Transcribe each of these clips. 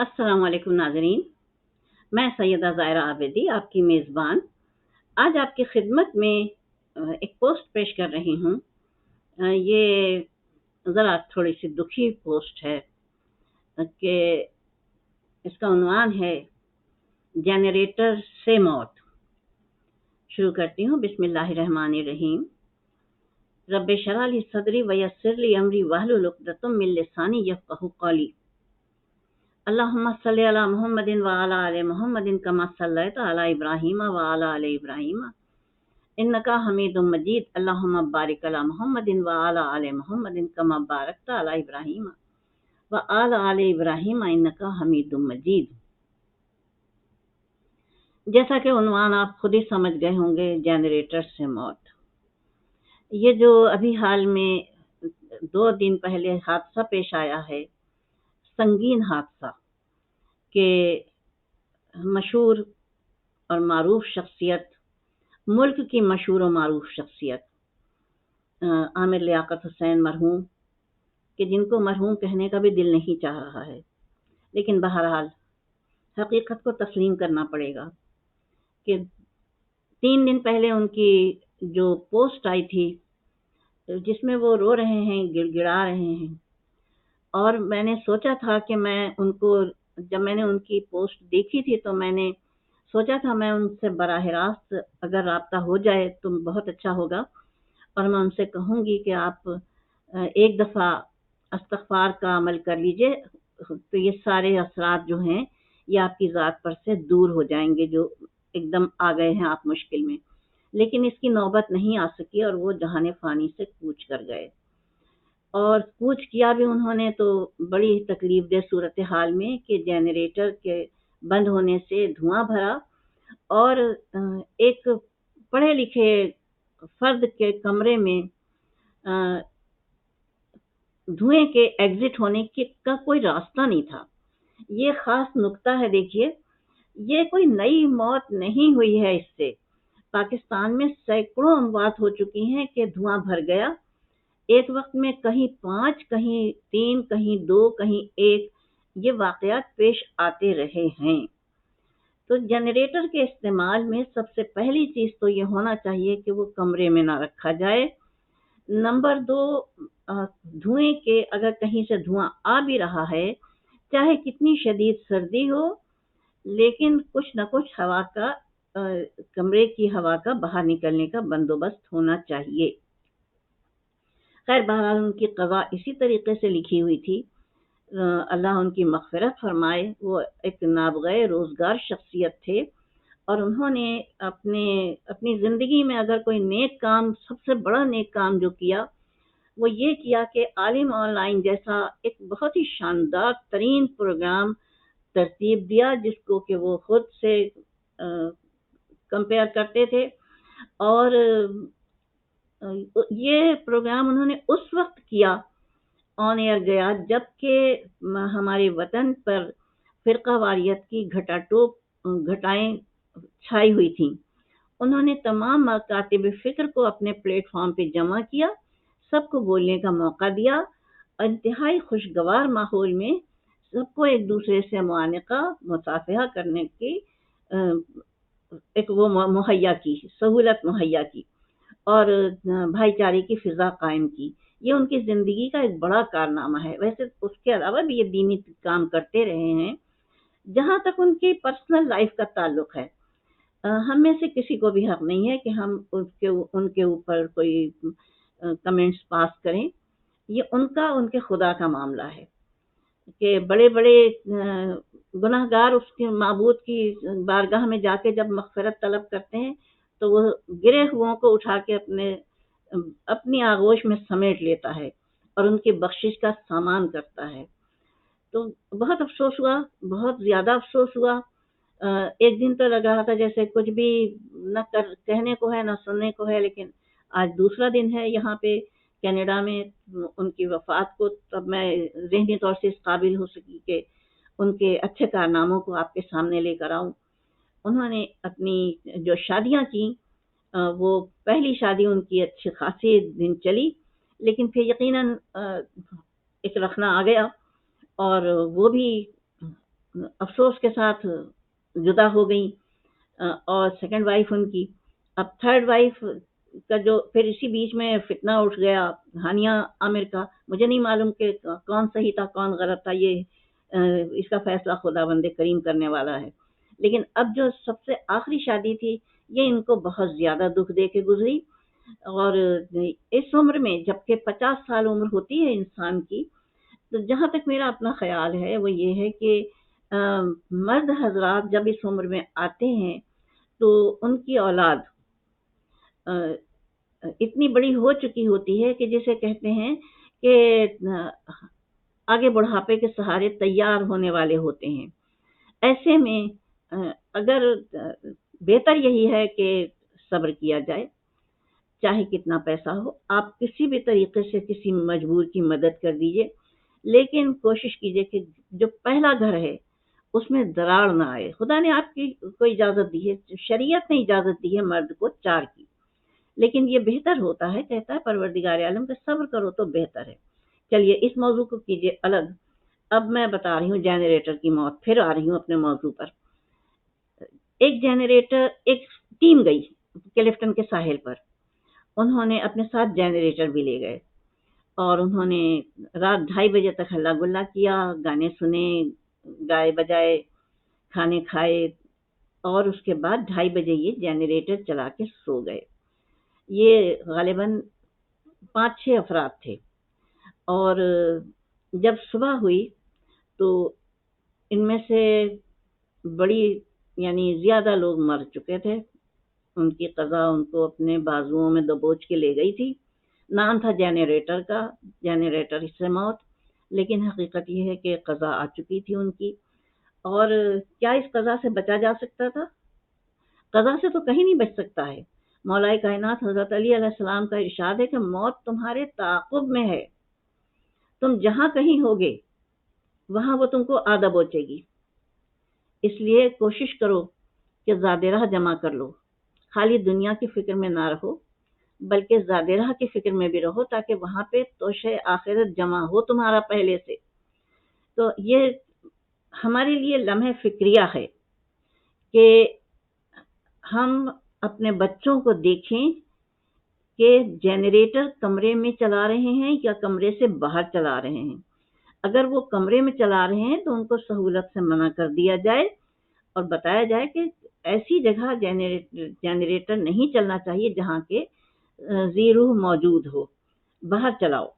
अस्सलाम वालेकुम नाजरीन, मैं सैयदा ज़ायरा आबिदी, आपकी मेज़बान। आज आपकी खिदमत में एक पोस्ट पेश कर रही हूँ। ये ज़रा थोड़ी सी दुखी पोस्ट है कि इसका उन्वान है जनरेटर से मौत। शुरू करती हूँ। बिस्मिल्लाहिर्रहमानिर्रहीम। रब शरह ली सदरी व यस्सिर अमरी वहलुल उक़दतम मिन लिसानी यफ़क़हू क़ौली। अल्लाहुम्मा सल्लि अला मुहम्मदिन व अला आलि मुहम्मदिन कमा इब्राहीम व अला आलि इब्राहीम इन्नका हमीदुम मजीद अल्लाहुम्मा बारिक अला मुहम्मदिन व अला आलि मुहम्मदिन कमा बारकत अला इब्राहीम व अला आलि इब्राहीम इन्नका हमीदुम मजीद जैसा कि उन्वान आप खुद ही समझ गए होंगे जनरेटर से मौत। ये जो अभी हाल में दो दिन पहले हादसा पेश आया है, संगीन हादसा। के मशहूर और मरूफ शख्सियत, मुल्क की मशहूर और मरूफ शख्सियत आमिर लियाकत हुसैन मरहूम, कि जिनको मरहूम कहने का भी दिल नहीं चाह रहा है। लेकिन बहरहाल, हकीकत को तस्लीम करना पड़ेगा कि तीन दिन पहले उनकी जो पोस्ट आई थी, जिसमें वो रो रहे हैं, गिड़गिड़ा रहे हैं, और मैंने सोचा था कि मैं उनको जब मैंने उनकी पोस्ट देखी थी तो मैंने सोचा था मैं उनसे बराह रास्त अगर रबता हो जाए तो बहुत अच्छा होगा। और मैं उनसे कहूँगी कि आप एक दफ़ा अस्तफार का अमल कर लीजिए तो ये सारे असरात जो हैं ये आपकी ज़ात पर से दूर हो जाएँगे जो एकदम आ गए हैं आप मुश्किल में। लेकिन इसकी नौबत नहीं आ सकी और वो जहान फ़ानी से कूच कर गए। और कूच किया भी उन्होंने तो बड़ी तकलीफ़ दे सूरत हाल में कि जनरेटर के बंद होने से धुआँ भरा और एक पढ़े लिखे फर्द के कमरे में धुएँ के एग्जिट होने के का कोई रास्ता नहीं था। ये खास नुक्ता है देखिए, ये कोई नई मौत नहीं हुई है इससे। पाकिस्तान में सैकड़ों अमवात हो चुकी हैं कि धुआँ भर गया एक वक्त में कहीं पाँच कहीं तीन कहीं दो कहीं एक ये वाकयात पेश आते रहे हैं। तो जनरेटर के इस्तेमाल में सबसे पहली चीज़ तो ये होना चाहिए कि वो कमरे में ना रखा जाए। नंबर दो धुएँ के अगर कहीं से धुआँ आ भी रहा है चाहे कितनी शदीद सर्दी हो लेकिन कुछ ना कुछ हवा का अ, कमरे की हवा का बाहर निकलने का बंदोबस्त होना चाहिए। खैर, बहरहाल उनकी कवा इसी तरीके से लिखी हुई थी। अल्लाह उनकी मगफरत फरमाए। वो एक नाबगए रोज़गार शख्सियत थे और उन्होंने अपने, अपनी ज़िंदगी में अगर कोई नेक काम, सबसे बड़ा नेक काम जो किया, वो ये किया कि आलिम ऑनलाइन जैसा एक बहुत ही शानदार, तरीन प्रोग्राम तरतीब दिया, जिसको कि वो खुद से कंपेयर करते थे। और ये प्रोग्राम उन्होंने उस वक्त किया ऑन एयर गया, जबकि हमारे वतन पर फिरका वारियत की घटाटोप घटाएँ छाई हुई थी। उन्होंने तमाम मकातिब फ़िक्र को अपने प्लेटफॉर्म पे जमा किया, सबको बोलने का मौका दिया, इंतहाई खुशगवार माहौल में सबको एक दूसरे से मुआनका, मुसाफहा करने की एक वो मुहैया की, सहूलत मुहैया की। और भाईचारे की फ़िज़ा कायम की। ये उनकी ज़िंदगी का एक बड़ा कारनामा है। वैसे उसके अलावा भी ये दीनी काम करते रहे हैं, जहाँ तक उनकी पर्सनल लाइफ का ताल्लुक है। हम में से किसी को भी हक नहीं है कि हम उसके उनके ऊपर कोई कमेंट्स पास करें। ये उनका, उनके खुदा का मामला है कि बड़े बड़े गुनाहगार उसके, मबूद की बारगाह में जाके जब मगफरत तलब करते हैं तो वो गिरे हुओं को उठा के अपने, अपनी आगोश में समेट लेता है और उनकी बख्शिश का सामान करता है। तो बहुत अफसोस हुआ, बहुत ज़्यादा अफसोस हुआ। एक दिन तो लग रहा था जैसे कुछ भी न कर, कहने को है, न सुनने को है, लेकिन आज दूसरा दिन है यहाँ पे कनाडा में उनकी वफात को तब मैं जहनी तौर से इस काबिल हो सकी कि उनके अच्छे कारनामों को आपके सामने लेकर आऊँ। उन्होंने अपनी जो शादियाँ की वो पहली शादी उनकी अच्छी खासी दिन चली, लेकिन फिर यकीनन एक रखना आ गया और वो भी अफसोस के साथ जुदा हो गई और सेकंड वाइफ उनकी। अब थर्ड वाइफ का जो फिर इसी बीच में फितना उठ गया, हानिया आमिर का। मुझे नहीं मालूम कि कौन सही था, कौन गलत था, ये इसका फैसला खुदा बंदे करीम करने वाला है। लेकिन अब जो सबसे आखिरी शादी थी ये इनको बहुत ज़्यादा दुख दे के गुजरी। और इस उम्र में जबकि पचास साल उम्र होती है इंसान की तो जहाँ तक मेरा अपना ख्याल है वो ये है कि मर्द हजरात जब इस उम्र में आते हैं तो उनकी औलाद आ, इतनी बड़ी हो चुकी होती है कि जिसे कहते हैं कि आगे बुढ़ापे के सहारे तैयार होने वाले होते हैं। ऐसे में अगर बेहतर यही है कि सब्र किया जाए, चाहे कितना पैसा हो, आप किसी भी तरीके से किसी मजबूर की मदद कर दीजिए, लेकिन कोशिश कीजिए कि जो पहला घर है, उसमें दरार ना आए। खुदा ने आपकी को इजाज़त दी है, शरीयत ने इजाज़त दी है मर्द को चार की। लेकिन ये बेहतर होता है, कहता है परवरदिगार आलम का सब्र करो तो बेहतर है। चलिए, इस मौजू को कीजिए अलग। अब मैं बता रही हूँ, जनरेटर की मौत, फिर आ रही हूँ अपने मौजू पर। एक जनरेटर एक टीम गई क्लिफ्टन के साहिल पर। उन्होंने अपने साथ जनरेटर भी ले गए और उन्होंने रात ढाई बजे तक हल्ला गुल्ला किया, गाने सुने, गाए बजाए, खाने खाए और उसके बाद ढाई बजे ये जनरेटर चला के सो गए। ये गालिबा पाँच छः अफराद थे और जब सुबह हुई तो इनमें से बड़ी यानी ज़्यादा लोग मर चुके थे। उनकी कज़ा उनको अपने बाजुओं में दबोच के ले गई थी। नाम था जनरेटर का, जनरेटर इससे मौत। लेकिन हकीकत यह है कि कज़ा आ चुकी थी उनकी। और क्या इस कज़ा से बचा जा सकता था? कज़ा से तो कहीं नहीं बच सकता है। मौलाई कायनात हज़रत अली सलाम का इरशाद है कि मौत तुम्हारे ताकुब में है। तुम जहाँ कहीं होगे, वहाँ वो तुमको आधा बोचेगी इसलिए कोशिश करो कि ज़्यादा जमा कर लो। खाली दुनिया की फ़िक्र में ना रहो, बल्कि ज़ादिरा की फ़िक्र में भी रहो ताकि वहाँ पे तोशे आखिरत जमा हो तुम्हारा पहले से। तो ये हमारे लिए लम्हे फिक्रिया है कि हम अपने बच्चों को देखें कि जनरेटर कमरे में चला रहे हैं या कमरे से बाहर चला रहे हैं। अगर वो कमरे में चला रहे हैं तो उनको सहूलत से मना कर दिया जाए और बताया जाए कि ऐसी जगह जनरेटर जनरेटर नहीं चलना चाहिए जहाँ के जीरू मौजूद हो। बाहर चलाओ।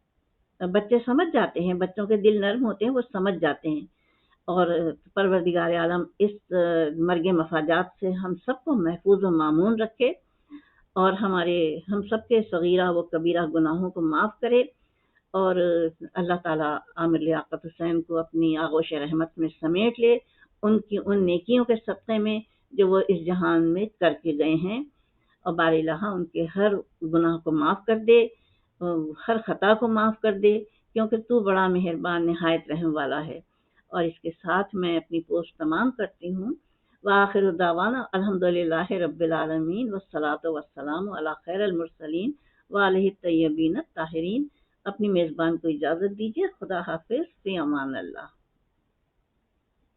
बच्चे समझ जाते हैं, बच्चों के दिल नर्म होते हैं, वो समझ जाते हैं। और परवरदिगार आलम, इस मर्ग मफाजात से हम सबको महफूज व मामून रखे और हमारे, हम सबके सगीरा व कबीरा गुनाहों को माफ़ करे। और अल्लाह ताला आमिर लियाकत हुसैन को अपनी आगोश रहमत में समेट ले उनकी, उन नेकियों के सत्ते में जो वो इस जहान में करके गए हैं। और बारिल्ला उनके हर गुनाह को माफ़ कर दे, हर ख़ता को माफ़ कर दे, क्योंकि तू बड़ा मेहरबान, नहायत रहम वाला है। और इसके साथ मैं अपनी पोस्ट तमाम करती हूँ। वाखिर दावाना अल्हम्दुलिल्लाह रब्बिल आलमीन, वस्सलातु वस्सलाम अला खैरल मुरसलीन वालहि तय्यबीन ताहिरीन अपनी मेज़बान को इजाज़त दीजिए। खुदा हाफिज़। फ़ी अमान अल्लाह।